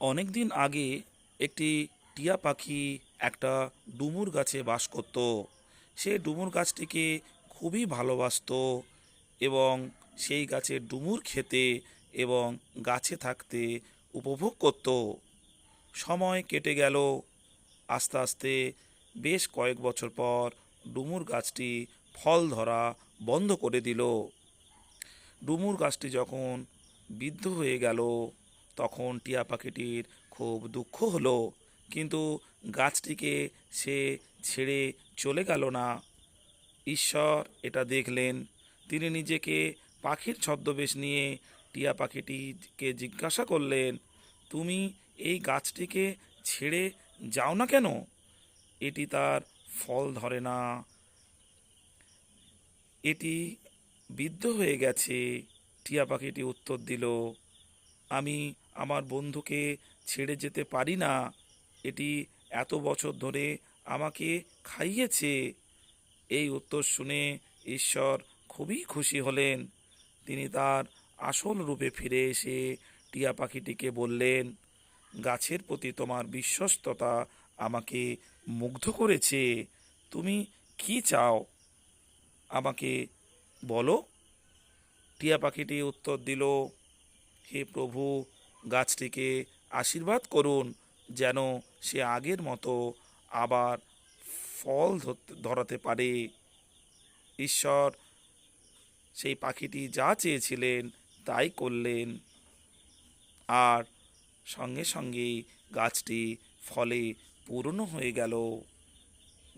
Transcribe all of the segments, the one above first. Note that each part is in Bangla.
অনেক দিন আগে একটি টিয়া পাখি একটা ডুমুর গাছে বাস করত। সে ডুমুর গাছটিকে খুবই ভালোবাসতো এবং সেই গাছের ডুমুর খেতে এবং গাছে থাকতে উপভোগ করত। সময় কেটে গেল। আস্তে আস্তে বেশ কয়েক বছর পর ডুমুর গাছটি ফল ধরা বন্ধ করে দিল। ডুমুর গাছটি যখন বৃদ্ধ হয়ে গেল তখন টিয়া পাখিটির খুব দুঃখ হলো। কিন্তু গাছটিকে সে ছেড়ে চলে গেল না। ঈশ্বর এটা দেখলেন। তিনি নিজেকে পাখির ছদ্মবেশ নিয়ে টিয়া পাখিটিকে জিজ্ঞাসা করলেন, তুমি এই গাছটিকে ছেড়ে যাও না কেন? এটি তার ফল ধরে না। এটি বিদ্ধ হয়ে গেছে। টিয়া পাখিটি উত্তর দিল আমি আমার বন্ধুকে ছেড়ে যেতে পারি না। এটি এত বছর ধরে আমাকে খাইয়েছে। এই উত্তর শুনে ঈশ্বর খুবই খুশি হলেন। তিনি তার আসল রূপে ফিরে এসে টিয়া পাখিটিকে বললেন, গাছের প্রতি তোমার বিশ্বস্ততা আমাকে মুগ্ধ করেছে। তুমি কি চাও? আমাকে বলো? টিয়া পাখিটি উত্তর দিল হে প্রভু, গাছটিকে আশীর্বাদ করুন যেন সে আগের মতো আবার ফল ধরতে পারে। ঈশ্বর, সেই পাখিটি যা চেয়েছিলেন তাই করলেন। আর সঙ্গে সঙ্গেই গাছটি ফলে পূর্ণ হয়ে গেল।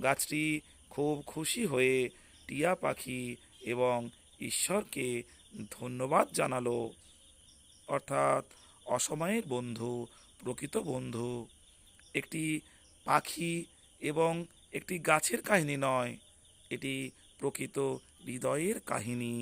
গাছটি খুব খুশি হয়ে টিয়া পাখি এবং ঈশ্বরকে ধন্যবাদ জানালো। অর্থাৎ অসময়ের বন্ধু, প্রকৃত বন্ধু। একটি পাখি এবং একটি গাছের কাহিনী নয়, এটি প্রকৃত হৃদয়ের কাহিনী।